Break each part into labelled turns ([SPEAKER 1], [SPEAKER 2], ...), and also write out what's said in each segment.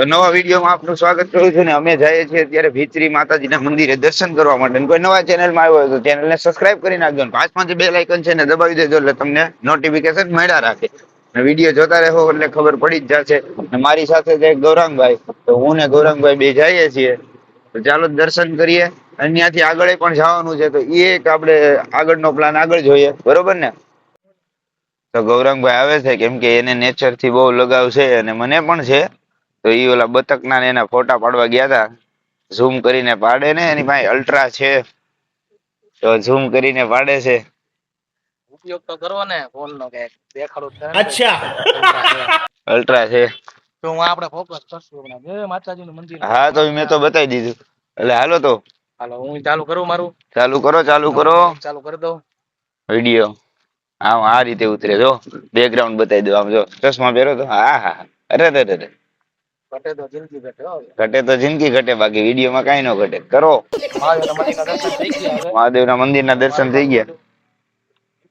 [SPEAKER 1] તો નવા વિડીયોમાં આપનું સ્વાગત કરું છું ને અમે જઈએ છીએ અત્યારે ભીતરી માતાજીના મંદિરે દર્શન કરવા માટે. કોઈ નવા ચેનલમાં આવ્યો હોય તો ચેનલને સબસ્ક્રાઇબ કરી નાખજો ને પાંચ જે બેલ આઇકન છે ને દબાવી દેજો એટલે તમને નોટિફિકેશન મળ્યા રાખે. ને વીડિયો જોતા રહો એટલે ખબર પડી જ જશે. અને મારી સાથે છે ગૌરાંગભાઈ. તો હું ને ગૌરાંગભાઈ બે જઈએ છીએ. તો ચાલો દર્શન કરીએ. અને ત્યાંથી આગળ પણ જવાનું છે. તો એ એક આપણે આગળનો પ્લાન આગળ જોઈએ. બરોબર ને? તો ગૌરાંગભાઈ આવે છે કેમ કે એને નેચરથી બહુ લગાવ છે અને મને પણ છે. તો એ ઓલા બતક ના એના ફોટા પાડવા ગયા હતા ઝૂમ કરીને પાડે ને એની પાસે અલ્ટ્રા છે. તો ઝૂમ કરીને પાડે છે.
[SPEAKER 2] ઉપયોગ તો કરવો ને ફોન નો કે દેખાડું
[SPEAKER 3] અચ્છા.
[SPEAKER 1] અલ્ટ્રા છે.
[SPEAKER 2] તો હું આપણે ફોકસ કરશું હમણાં. જય માતાજી નું મંદિર.
[SPEAKER 1] હા તો મેં તો બતાવી દીધું. એટલે હાલો તો.
[SPEAKER 2] હાલો હું ચાલુ કરું મારું?
[SPEAKER 1] ચાલુ કરો ચાલુ કરો.
[SPEAKER 2] ચાલુ કરી દઉં.
[SPEAKER 1] વીડિયો. આમ આ રીતે ઉતરે જો. બેકગ્રાઉન્ડ બતાવી દો આમ જો. ચશ્મા પહેરો તો. હા હા હા. અરે અરે અરે.
[SPEAKER 2] ઘટે તો જિંદગી ઘટે
[SPEAKER 1] ઘટે તો જિંદગી ઘટે બાકી વિડીયોમાં કઈ ન ઘટે. કરો.
[SPEAKER 2] મહાદેવના મંદિરના દર્શન થઈ ગયા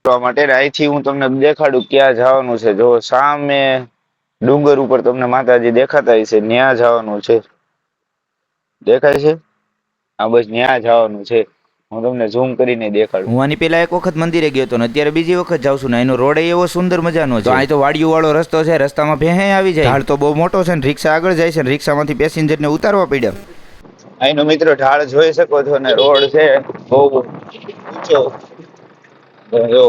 [SPEAKER 1] ગયા. માટે અહીંથી હું તમને દેખાડું ક્યાં જવાનું છે. જો સામે ડુંગર ઉપર તમને માતાજી દેખાતા હશે ત્યાં જવાનું છે. દેખાય છે? હા બસ ત્યાં જવાનું છે. હું તમને ઝૂમ કરીને દેખાડું.
[SPEAKER 4] હું આની પેલા એક વખત મંદિરે ગયો હતો ને અત્યારે બીજી વખત જાઉં છું ને એનો રોડ એવો સુંદર મજાનો છે. તો અહીં તો વાડિયું વાળો રસ્તો છે રસ્તામાં ભેહે આવી જાય. ઢાળ તો બહુ મોટો છે ને રિક્ષા આગળ જાય છે ને રિક્ષામાંથી પેસેન્જરને ઉતારવા પડ્યા.
[SPEAKER 1] અહીંનો મિત્રો ઢાળ જોઈ શકો છો ને રોડ છે બહુ ઊંચો. જો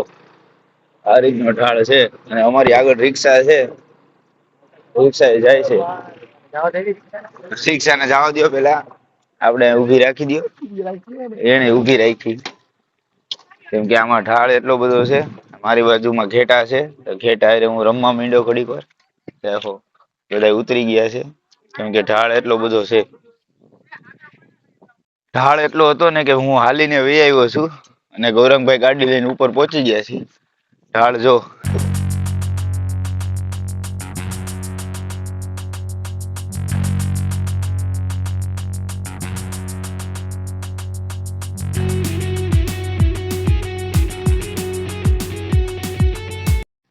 [SPEAKER 1] આ રીતનો ઢાળ છે અને અમારી આગળ રિક્ષા છે. રિક્ષા જાય છે.
[SPEAKER 2] જવા દેવી
[SPEAKER 1] રિક્ષાને જવા દો પેલા. આપણે ઊભી રાખી દો એને ઊભી રાખી. કેમ કે આમાં ઢાળ એટલો બધો છે, મારી બાજુમાં ઘેટા છે, તો ઘેટા એટલે હું રમવા માંડ્યો ઘડીક વાર. દેખો બધા ઉતરી ગયા છે, કેમ કે ઢાળ એટલો બધો છે. ઢાળ એટલો હતો ને કે હું હાલીને વહી છું અને ગૌરંગભાઈ ગાડી લઈને ઉપર પહોંચી ગયા છે ઢાળ જો.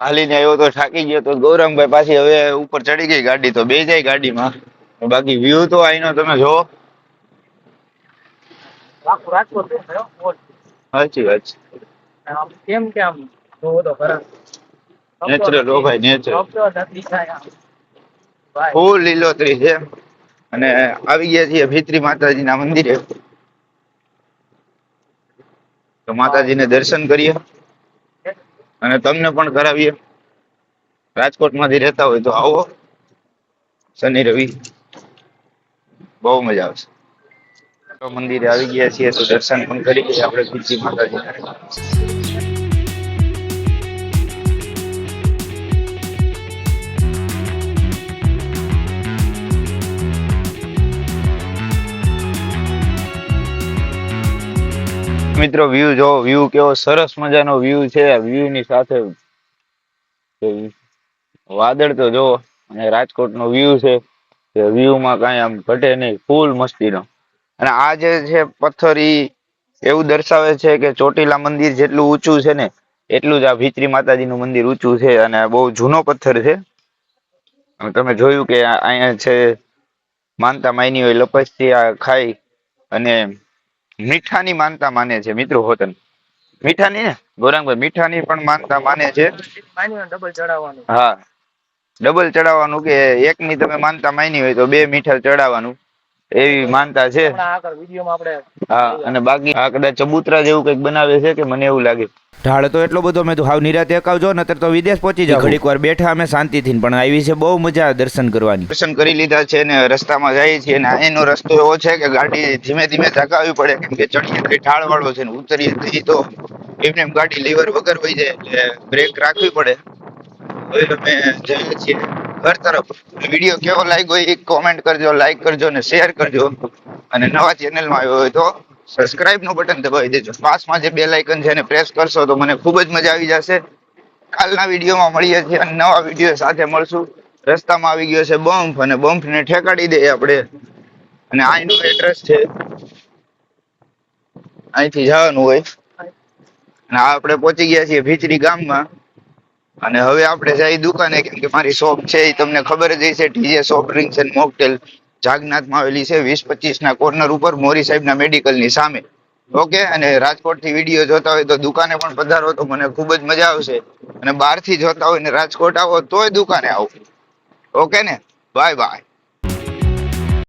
[SPEAKER 1] હાલીને આવ્યો તો થાકી ગયો તો ગૌરંગભાઈ પાછી હવે ઉપર ચડી ગઈ ગાડી તો બે જાય ગાડીમાં. બાકી વ્યૂ તો આઈનો તમે જો. સાચી વાત છે.
[SPEAKER 2] કેમ કે આમ જોવો તો ખરા.
[SPEAKER 1] નેચરલ ભાઈ
[SPEAKER 2] આમ. ભાઈ.
[SPEAKER 1] ફૂલ લીલોતરી છે. અને આવી ગયા છીએ ભીતરી માતાજીના મંદિરે. તો માતાજીને દર્શન કરીએ. અને તમને પણ કરાવીએ. રાજકોટમાંથી રહેતા હોય તો આવો. શનિ, રવિ. બહુ મજા આવશે. મંદિરે આવી ગયા છીએ તો દર્શન પણ કરી આપણે ભીતરી માતાજીના. મિત્રો વ્યૂ જો વ્યૂ કેવો સરસ મજાનો વ્યૂ છે. વ્યૂ ની સાથે વાદળ તો જો અને રાજકોટ નો વ્યૂ છે. તે વ્યૂ માં કાંઈ આમ ઘટે નહીં ફૂલ મસ્તીનો. અને આ જે છે પથ્થર, ઈ એવું દર્શાવે છે કે ચોટીલા મંદિર જેટલું ઊંચું છે ને, એટલું જ આ ભીચરી માતાજીનું મંદિર ઊંચું છે અને બહુ જૂનો પથ્થર છે. તમે જોયું કે અહીંયા છે, માનતા માયની હોય લપસ્યા ખાઈ અને મીઠાની માનતા માને છે મિત્રો હોતન મીઠાની ને? ગૌરાંગભાઈ મીઠાની પણ માનતા માને છે.
[SPEAKER 2] ડબલ ચડાવવાનું.
[SPEAKER 1] હા. ડબલ ચડાવવાનું કે એકની તમે માનતા માની હોય તો બે મીઠા ચડાવવાનું. એવી માનતા છે. હા અને બાકી આ કદાચ ચબૂતરા જેવું કંઈક બનાવે છે કે મને એવું લાગે.
[SPEAKER 4] ઢાળ તો એટલો બધો મેં તો હાવ નિરાતે અકાવજો ને તો વિદેશ પહોંચી જાવ ઘડીક વાર બેઠા અમે શાંતિથી પણ આવી છે બહુ મજા આવે દર્શન કરવાની.
[SPEAKER 1] દર્શન કરી લીધા છે ને રસ્તામાં જઈએ છીએ ને એનો રસ્તો એવો છે કે ગાડી ધીમે ધીમે ધકાવી પડે કેમ કે ચડીએ ઢાળ વાળો છે ને ઉતરીએ તો તો એમને એમ ગાડી લીવર વગર વહી જાય એટલે બ્રેક રાખવી પડે. હવે અમે જઈએ છીએ. ઘર તરફ. વીડિયો કેવો લાગ્યો એ કોમેન્ટ કરજો લાઈક કરજો અને શેર કરજો. અને નવા ચેનલમાં આવ્યો હોય તો સબસ્ક્રાઇબનું બટન દબાવી દેજો. પાસમાં જે બેલ આઇકન છે એને પ્રેસ કરશો તો મને ખૂબ જ મજા આવી જશે. કાલના વિડીયોમાં મળીએ છીએ અને નવા વીડિયો સાથે મળશું. રસ્તામાં આવી ગયો છે બમ્પ અને બમ્પ ને ઠેકાડી દઈએ આપણે. અને અહીંનું એડ્રેસ છે. અહીંથી જવાનું હોય. અને આ આપણે પહોંચી ગયા છીએ ભીચરી ગામમાં. અને હવે આપણે જઈ દુકાને, કેમ કે મારી શોપ છે એ તમને ખબર જ હશે TJ soft drinks and mocktail, જાગનાથમાં આવેલી છે, વીસ પચીસ ના કોર્નર ઉપર મોરી સાહેબના મેડિકલની સામે. ઓકે? અને રાજકોટથી વીડિયો જોતા હોય તો દુકાને પણ પધારો તો મને ખૂબ જ મજા આવશે. અને બહારથી જોતા હોય ને રાજકોટ આવો, તોય દુકાને આવો. ઓકે ને? Bye bye.